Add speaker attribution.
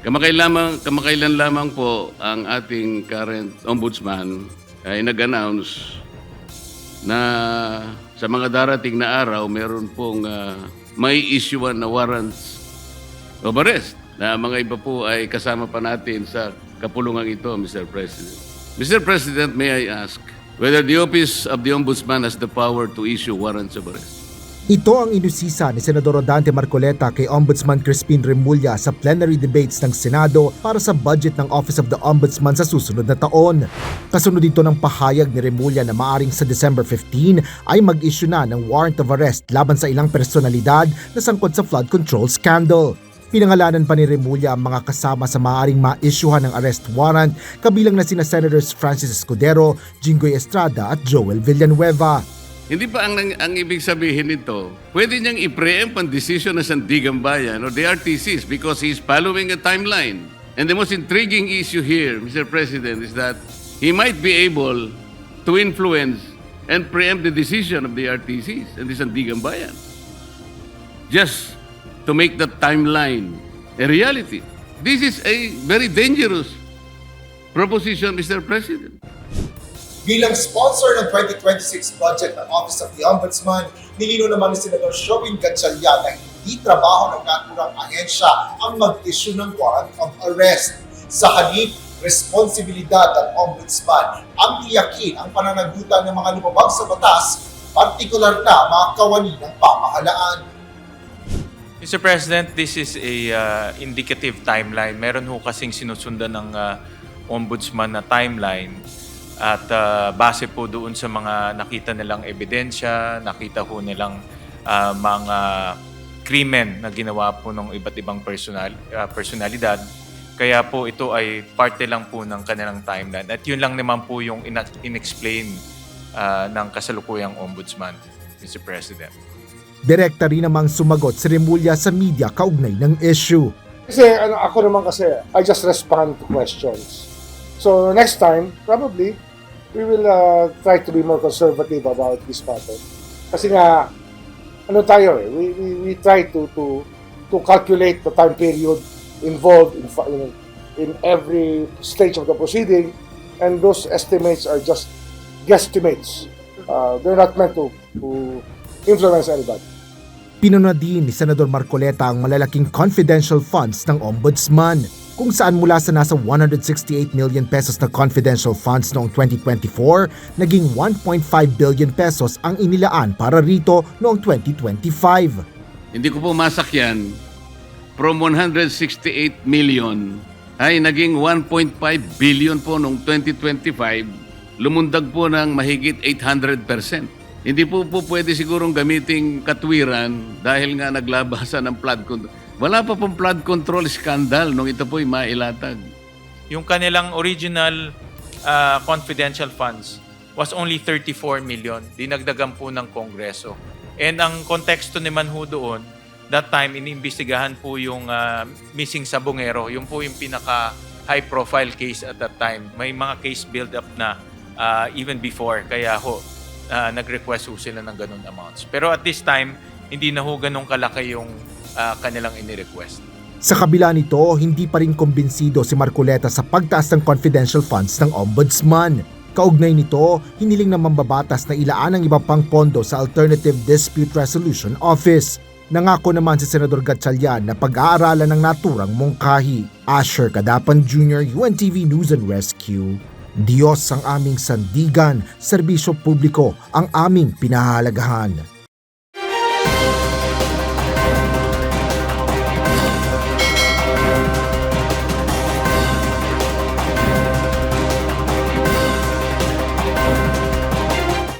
Speaker 1: Kamakailan lamang, kamakailan lamang po ang ating current ombudsman ay nag-announce na sa mga darating na araw meron pong ah, may issuean na warrants of arrest na mga iba po ay kasama pa natin sa kapulungan ito, Mr. President. Mr. President, may I ask whether the Office of the Ombudsman has the power to issue warrants of arrest?
Speaker 2: Ito ang inusisa ni Senador Rodante Marcoleta kay Ombudsman Crispin Remulla sa plenary debates ng Senado para sa budget ng Office of the Ombudsman sa susunod na taon. Kasunod dito ng pahayag ni Remulla na maaring sa December 15 ay mag-issue na ng warrant of arrest laban sa ilang personalidad na sangkot sa flood control scandal. Pinangalanan pa ni Remulla ang mga kasama sa maaaring ma-issuehan ng arrest warrant kabilang na sina Senators Francis Escudero, Jinggoy Estrada at Joel Villanueva.
Speaker 1: Hindi ba ang, ang ibig sabihin nito, pwede niyang i-preempt ang decision ng Sandigan Bayan or the RTCs because he's following a timeline. And the most intriguing issue here, Mr. President, is that he might be able to influence and preempt the decision of the RTCs and the Sandigan. Just to make that timeline a reality. This is a very dangerous proposition, Mr. President.
Speaker 3: Bilang sponsor ng 2026 budget ng Office of the Ombudsman, nilino naman ni Senador Sherwin Gatchalian na hindi trabaho ng naturang ahensya ang mag-issue ng warrant of arrest. Sa halip, responsibilidad ng Ombudsman ang tiyakin ang pananagutan ng mga lumabag sa batas, partikular na mga kawani ng pamahalaan.
Speaker 4: Mr. President, this is a uh, indicative timeline. Meron ho kasing sinusundan ng uh, ombudsman na timeline at uh, base po doon sa mga nakita nilang ebidensya, nakita ho nilang uh, mga krimen na ginawa po ng iba't ibang personal, uh, personalidad. Kaya po ito ay parte lang po ng kanilang timeline. At yun lang naman po yung ina- inexplain uh, ng kasalukuyang ombudsman, Mr. President.
Speaker 2: Direkta rin namang sumagot si Remulla sa media kaugnay ng issue.
Speaker 5: Kasi ano, ako naman kasi, I just respond to questions. So next time, probably, we will uh, try to be more conservative about this matter. Kasi nga, ano tayo eh, we, we, we try to, to, to calculate the time period involved in, in, in every stage of the proceeding, and those estimates are just guesstimates. Uh, they're not meant to, to influence anybody.
Speaker 2: Pinuna din ni Senador Marcoleta ang malalaking confidential funds ng Ombudsman kung saan mula sa nasa 168 million pesos na confidential funds noong 2024, naging 1.5 billion pesos ang inilaan para rito noong 2025.
Speaker 1: Hindi ko po masakyan from 168 million ay naging 1.5 billion po noong 2025, lumundag po ng mahigit 800%. Hindi po po pwede sigurong gamiting katwiran dahil nga naglabasan ng flood control. Wala pa pong flood control scandal nung ito po'y mailatag.
Speaker 4: Yung kanilang original uh, confidential funds was only 34 million. Dinagdagan po ng Kongreso. And ang konteksto naman ho doon, that time, iniimbestigahan po yung uh, missing sabongero. Yung po yung pinaka high profile case at that time. May mga case build up na uh, even before. Kaya ho, uh, nag-request ho sila ng ganun amounts. Pero at this time, hindi na ho ganun kalaki yung uh, kanilang ini-request.
Speaker 2: Sa kabila nito, hindi pa rin kumbinsido si Marcoleta sa pagtaas ng confidential funds ng Ombudsman. Kaugnay nito, hiniling ng mambabatas na ilaan ang iba pang pondo sa Alternative Dispute Resolution Office. Nangako naman si Senador Gatchalian na pag-aaralan ng naturang mungkahi. Asher Kadapan Jr., UNTV News and Rescue. Diyos ang aming sandigan, serbisyo publiko ang aming pinahalagahan.